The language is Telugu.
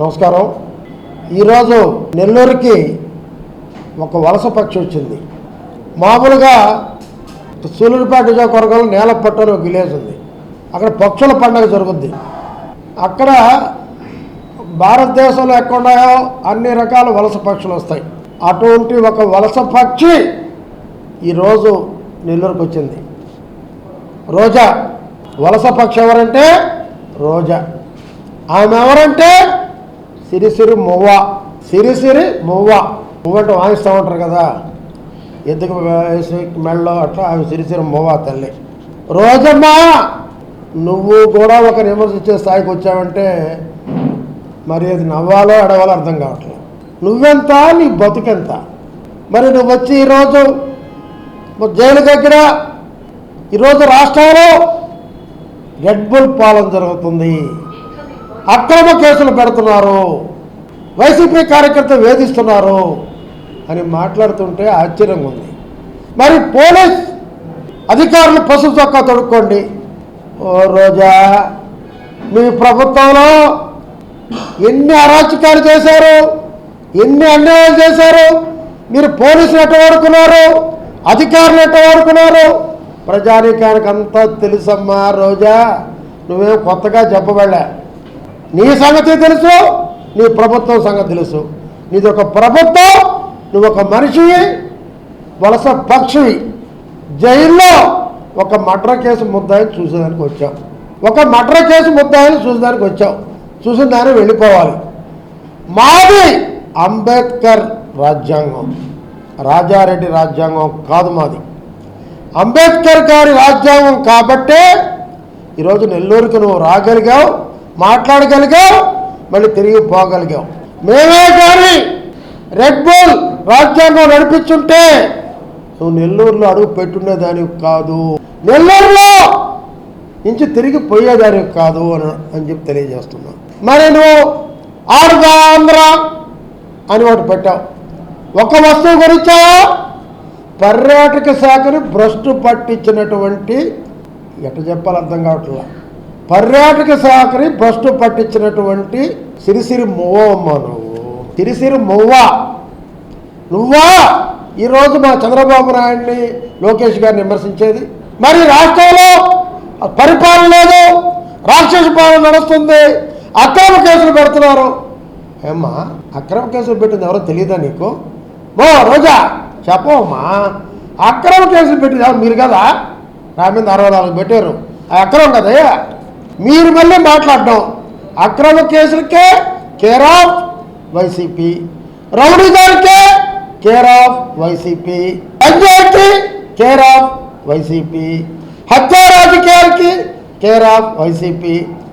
నమస్కారం. ఈరోజు నెల్లూరుకి ఒక వలస పక్షి వచ్చింది. మామూలుగా సూలూరుపేట నియోజకవర్గంలో నేలపట్టు అని ఒక విలేజ్ ఉంది. అక్కడ పక్షుల పండుగ జరుగుద్ది. అక్కడ భారతదేశంలో ఎక్కడున్నాయో అన్ని రకాల వలస పక్షులు వస్తాయి. అటువంటి ఒక వలస పక్షి ఈరోజు నెల్లూరుకు వచ్చింది. రోజా. వలస పక్షి ఎవరంటే రోజా. ఆమె ఎవరంటే సిరిసిరి మువ్వ. సిరిసిరి మువ్వ. మువ్వంటే వాయిస్తూ ఉంటారు కదా. ఎందుకు మెళ్ళో అట్లా ఆమె సిరిసిరి మువ్వ తల్లి. రోజమ్మ నువ్వు కూడా ఒక నిమర్శించే స్థాయికి వచ్చావంటే మరి అది నవ్వాలో అడవాలో అర్థం కావట్లేదు. నువ్వెంత? నీ బతుకెంత? మరి నువ్వు వచ్చి ఈరోజు జైలు దగ్గర ఈరోజు రాష్ట్రంలో రెడ్ బుల్ పాలన జరుగుతుంది. అక్రమ కేసులు పెడుతున్నారు. వైసీపీ కార్యకర్త వేధిస్తున్నారు అని మాట్లాడుతుంటే ఆశ్చర్యంగా ఉంది. మరి పోలీస్ అధికారులు పసుపు చొక్కా తొడుక్కోండి. ఓ రోజా మీ ప్రభుత్వంలో ఎన్ని అరాచకాలు చేశారు? ఎన్ని అన్యాయాలు చేశారు? మీరు పోలీసులు ఎట్ట వాడుకున్నారు? అధికారులు ఎట్ట వాడుకున్నారు? ప్రజానీకానికి అంతా తెలుసమ్మా రోజా. నువ్వేం కొత్తగా చెప్పబడలే. నీ సంగతి తెలుసు నీ ప్రభుత్వం సంగతి తెలుసు. నీది ఒక ప్రభుత్వం నువ్వు ఒక మనిషివి వలస పక్షివి. జైల్లో ఒక మర్డర్ కేసు ముద్దాయిని చూసేదానికి వచ్చావు. ఒక మర్డర్ కేసు ముద్దాయిని చూసేదానికి వచ్చావు. చూసిన దాన్ని వెళ్ళిపోవాలి. మాది అంబేద్కర్ రాజ్యాంగం. రాజారెడ్డి రాజ్యాంగం కాదు మాది. అంబేద్కర్ గారి రాజ్యాంగం కాబట్టే ఈరోజు నెల్లూరుకి నువ్వు రాగలిగావు. మాట్లాడగలిగాం మళ్ళీ తిరిగి పోగలిగాం. మేమే కానీ రెడ్ బుల్ రాజ్యాంగం నడిపించుంటే నువ్వు నెల్లూరులో అడుగు పెట్టుండేదానివి కాదు. నెల్లూరులో నుంచి తిరిగి పోయేదానికి కాదు అని అని చెప్పి తెలియజేస్తున్నా. మరి నువ్వు ఆంధ్ర అని ఒకటి పెట్టావు. ఒక వస్తువు గురించావా పర్యాటక శాఖని భ్రష్టు పట్టించినటువంటి ఎట్ట చెప్పాలి అర్థం కావట్లా పర్యాటక శాఖని భ్రష్టు పట్టించినటువంటి సిరిసిరి మువ్వమ్మ నువ్వు. సిరిసిరి మువ్వ. నువ్వా? ఈరోజు మా చంద్రబాబు నాయుడిని లోకేష్ గారిని విమర్శించేది. మరి రాష్ట్రంలో పరిపాలన లేదు. రాక్షస పాలన నడుస్తుంది. అక్రమ కేసులు పెడుతున్నారు. ఏమ్మా? అక్రమ కేసులు పెట్టింది ఎవరో తెలియదా నీకు? ఓ రోజా చెప్పమ్మా అక్రమ కేసులు పెట్టింది ఎవరు? మీరు కదా? నా మీద అరవై నాలుగు పెట్టారు. ఆ అక్రమం కదయ్యా మీరు మళ్ళీ మాట్లాడడం. అక్రమ కేసులకే కేర్ ఆఫ్ వైసీపీ రౌడీ గారికే care of YCP panchayati care of YCP హత్యా రాజకీయాలకి కేర్ ఆఫ్ వైసీపీ